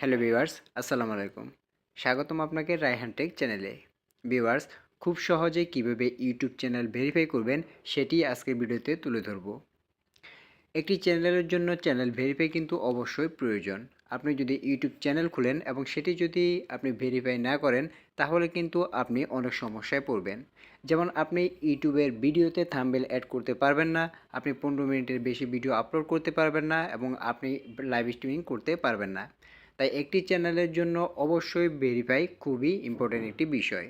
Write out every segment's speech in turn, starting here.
Hello viewers, আসসালামু আলাইকুম। স্বাগতম আপনাকে রায়হান টেক চ্যানেলে। ভিউয়ার্স, খুব সহজে কীভাবে ইউটিউব চ্যানেল ভেরিফাই করবেন সেটি আজকের ভিডিওতে তুলে ধরব। একটি চ্যানেলের জন্য চ্যানেল ভেরিফাই কিন্তু অবশ্যই প্রয়োজন। আপনি যদি ইউটিউব চ্যানেল খুলেন এবং সেটি যদি আপনি ভেরিফাই না করেন, তাহলে কিন্তু আপনি অনেক সমস্যায় পড়বেন। যেমন আপনি ইউটিউবের ভিডিওতে থাম্বেল অ্যাড করতে পারবেন না, আপনি পনেরো মিনিটের বেশি ভিডিও আপলোড করতে পারবেন না এবং আপনি লাইভ স্ট্রিমিং করতে পারবেন না। তাই একটি চ্যানেলের জন্য অবশ্যই ভেরিফাই খুবই ইম্পর্টেন্ট একটি বিষয়।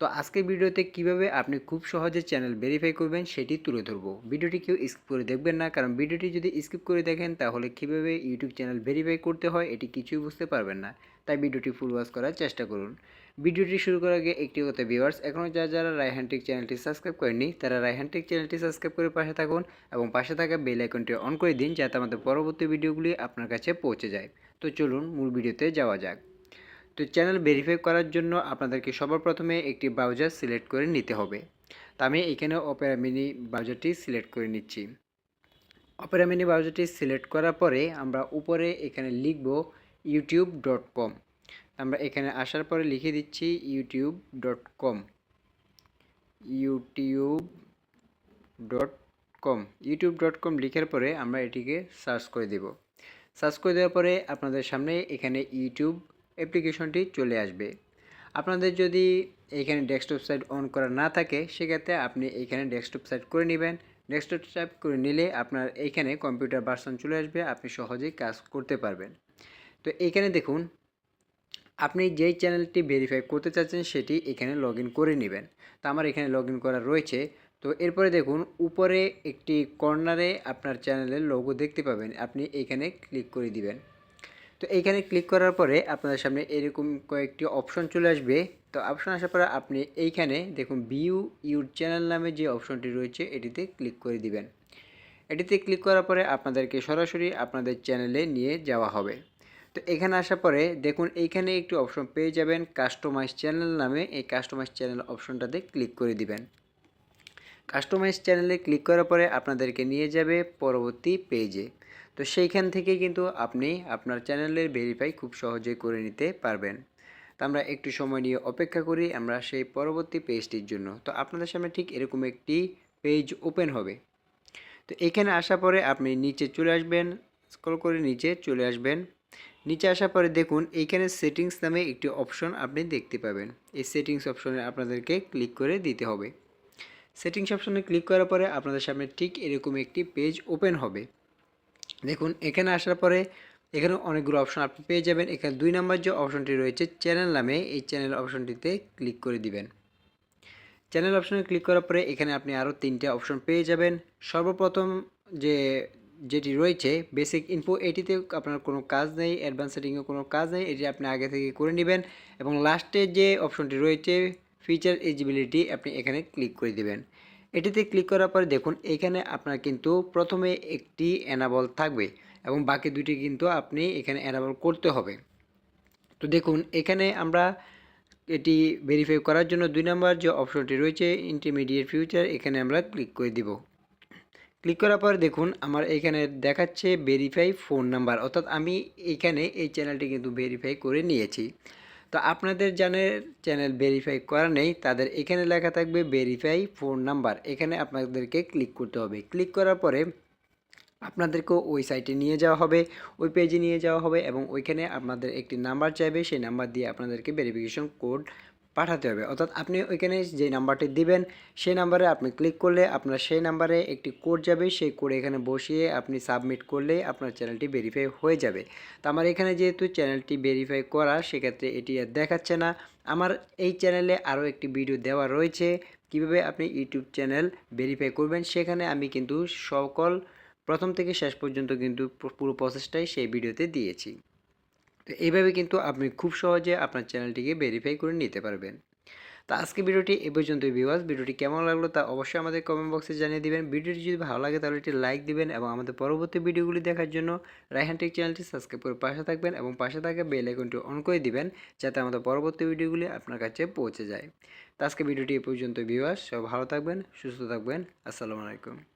তো আজকের ভিডিওতে কীভাবে আপনি খুব সহজে চ্যানেল ভেরিফাই করবেন সেটি তুলে ধরবো। ভিডিওটি কেউ স্কিপ করে দেখবেন না, কারণ ভিডিওটি যদি স্কিপ করে দেখেন তাহলে কীভাবে ইউটিউব চ্যানেল ভেরিফাই করতে হয় এটি কিছুই বুঝতে পারবেন না, তাই ভিডিওটি ফুল ওয়াচ করার চেষ্টা করুন। ভিডিওটি শুরু করার আগে একটি কথা ভিউয়ার্স এখনও যারা যারা রায়হানটেক চ্যানেলটি সাবস্ক্রাইব করেনি তারা রায়হানটেক চ্যানেলটি সাবস্ক্রাইব করে পাশে থাকুন এবং পাশে থাকা বেল আইকনটি অন করে দিন যাতে আমাদের পরবর্তী ভিডিওগুলি আপনার কাছে পৌঁছে যায়। তো চলুন মূল ভিডিওতে যাওয়া যাক। তো চ্যানেল ভেরিফাই করার জন্য আপনাদেরকে সবার প্রথমে একটি ব্রাউজার সিলেক্ট করে নিতে হবে। তো আমি এখানে অপেরা মিনি ব্রাউজারটি সিলেক্ট করে নিচ্ছি। অপেরা মিনি ব্রাউজারটি সিলেক্ট করার পরে আমরা উপরে এখানে লিখব ইউটিউব ডট কম আমরা এখানে আসার পরে লিখে দিচ্ছি YouTube dot com YouTube dot com YouTube dot com লিখার পরে আমরা এটিকে সার্চ করে দেব। সার্চ করে দেওয়ার পরে আপনাদের সামনে এখানে ইউটিউব অ্যাপ্লিকেশনটি চলে আসবে। আপনাদের যদি এখানে ডেস্কটপ সাইট অন করা না থাকে, সেক্ষেত্রে আপনি এখানে ডেস্কটপ সাইট করে নেবেন। ডেস্কটপ সাইট করে নিলে আপনার এইখানে কম্পিউটার ভার্সন চলে আসবে, আপনি সহজেই কাজ করতে পারবেন। তো এইখানে দেখুন, আপনি যেই চ্যানেলটি ভেরিফাই করতে চাচ্ছেন, সেটি এখানে লগ করে নেবেন। তো আমার এখানে লগ করা রয়েছে। তো এরপরে দেখুন, উপরে একটি কর্নারে আপনার চ্যানেলের লোগো দেখতে পাবেন। আপনি এখানে ক্লিক করে দিবেন। তো এইখানে ক্লিক করার পরে আপনাদের সামনে এরকম কয়েকটি অপশন চলে আসবে। তো অপশন আসার পরে আপনি এইখানে দেখুন ভিউ ইউর চ্যানেল নামে যে অপশনটি রয়েছে, এটিতে ক্লিক করে দিবেন। এটিতে ক্লিক করার পরে আপনাদেরকে সরাসরি আপনাদের চ্যানেলে নিয়ে যাওয়া হবে। তো এখানে আসার পরে দেখুন, এইখানে একটি অপশন পেয়ে যাবেন কাস্টমাইজ চ্যানেল নামে। এই কাস্টমাইজ চ্যানেল অপশনটাতে ক্লিক করে দিবেন। কাস্টমাইজ চ্যানেলে ক্লিক করার পরে আপনাদেরকে নিয়ে যাবে পরবর্তী পেজে। তো সেইখান থেকে কিন্তু আপনি আপনার চ্যানেলের ভেরিফাই খুব সহজে করে নিতে পারবেন। তো আমরা একটু সময় নিয়ে অপেক্ষা করি আমরা সেই পরবর্তী পেজটির জন্য। তো আপনাদের সামনে ঠিক এরকম একটি পেজ ওপেন হবে। তো এখানে আসার পরে আপনি নিচে চলে আসবেন স্ক্রল করে নিচে চলে আসবেন। নিচে আসার পরে দেখুন এইখানে সেটিংস নামে একটি অপশন আপনি দেখতে পাবেন। এই সেটিংস অপশনে আপনাদেরকে ক্লিক করে দিতে হবে। সেটিংস অপশনে ক্লিক করার পরে আপনাদের সামনে ঠিক এরকম একটি পেজ ওপেন হবে। দেখুন, এখানে আসার পরে এখানে অনেকগুলো অপশন আপনি পেয়ে যাবেন। এখানে দুই নাম্বার যে অপশনটি রয়েছে চ্যানেল নামে এই চ্যানেল অপশনটিতে ক্লিক করে দিবেন। চ্যানেল অপশনে ক্লিক করার পরে এখানে আপনি আরও তিনটে অপশন পেয়ে যাবেন। সর্বপ্রথম যে, যেটি রয়েছে বেসিক ইনফো এটিতে আপনার কোনো কাজ নেই অ্যাডভান্স সেটিংয়ে কোনো কাজ নেই, এটি আপনি আগে থেকে করে নেবেন। এবং লাস্টে যে অপশনটি রয়েছে ফিচার এজিবিলিটি আপনি এখানে ক্লিক করে দেবেন। এটিতে ক্লিক করার পরে দেখুন, এখানে আপনার কিন্তু প্রথমে একটি অ্যানাবল থাকবে এবং বাকি দুটি কিন্তু আপনি এখানে অ্যানাবল করতে হবে। তো দেখুন, এখানে আমরা এটি ভেরিফাই করার জন্য দুই নম্বর যে অপশনটি রয়েছে ইন্টারমিডিয়েট ফিউচার এখানে আমরা ক্লিক করে দিব। ক্লিক করার পর দেখুন, আমার এখানে দেখাচ্ছে ভেরিফাই ফোন নাম্বার অর্থাৎ আমি এখানে এই চ্যানেলটি কিন্তু ভেরিফাই করে নিয়েছি। তো আপনাদের জানের চ্যানেল ভেরিফাই করা নেই, তাদের এখানে লেখা থাকবে ভেরিফাই ফোন নাম্বার এখানে আপনাদেরকে ক্লিক করতে হবে। ক্লিক করার পরে আপনাদেরকেও ওই সাইটে নিয়ে যাওয়া হবে, ওই পেজে নিয়ে যাওয়া হবে এবং ওইখানে আপনাদের একটি নাম্বার চাইবে, সেই নাম্বার দিয়ে আপনাদেরকে ভেরিফিকেশন কোড পাঠাতে হবে। অর্থাৎ আপনি ওইখানে যে নাম্বারটি দিবেন, সেই নাম্বারে আপনি ক্লিক করলে আপনার সেই নাম্বারে একটি কোড যাবে। সেই কোড এখানে বসিয়ে আপনি সাবমিট করলেই আপনার চ্যানেলটি ভেরিফাই হয়ে যাবে। তো আমার এখানে যেহেতু চ্যানেলটি ভেরিফাই করা, সেক্ষেত্রে এটি আর দেখাচ্ছে না। আমার এই চ্যানেলে আরও একটি ভিডিও দেওয়া রয়েছে। কীভাবে আপনি ইউটিউব চ্যানেল ভেরিফাই করবেন, সেখানে আমি কিন্তু সকল, প্রথম থেকে শেষ পর্যন্ত কিন্তু পুরো প্রসেসটাই সেই ভিডিওতে দিয়েছি। তো এইভাবে কিন্তু আপনি খুব সহজে আপনার চ্যানেলটিকে ভেরিফাই করে নিতে পারবেন। তো আজকে ভিডিওটি এ পর্যন্তই ভিউয়ার্স ভিডিওটি কেমন লাগল তা অবশ্যই আমাদের কমেন্ট বক্সে জানিয়ে দিবেন। ভিডিওটি যদি ভালো লাগে তাহলে একটি লাইক দিবেন এবং আমাদের পরবর্তী ভিডিওগুলি দেখার জন্য রাইহান চ্যানেলটি সাবস্ক্রাইব করে পাশে থাকবেন এবং পাশে থাকা বেল আইকনটি অন করে দিবেন যাতে আমাদের পরবর্তী ভিডিওগুলি আপনার কাছে পৌঁছে যায়। তো আজকে ভিডিওটি এ পর্যন্ত ভিউয়ার্স সব ভালো থাকবেন, সুস্থ থাকবেন। আসসালামু আলাইকুম।